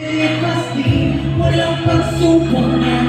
It must be. Walang pagsubok na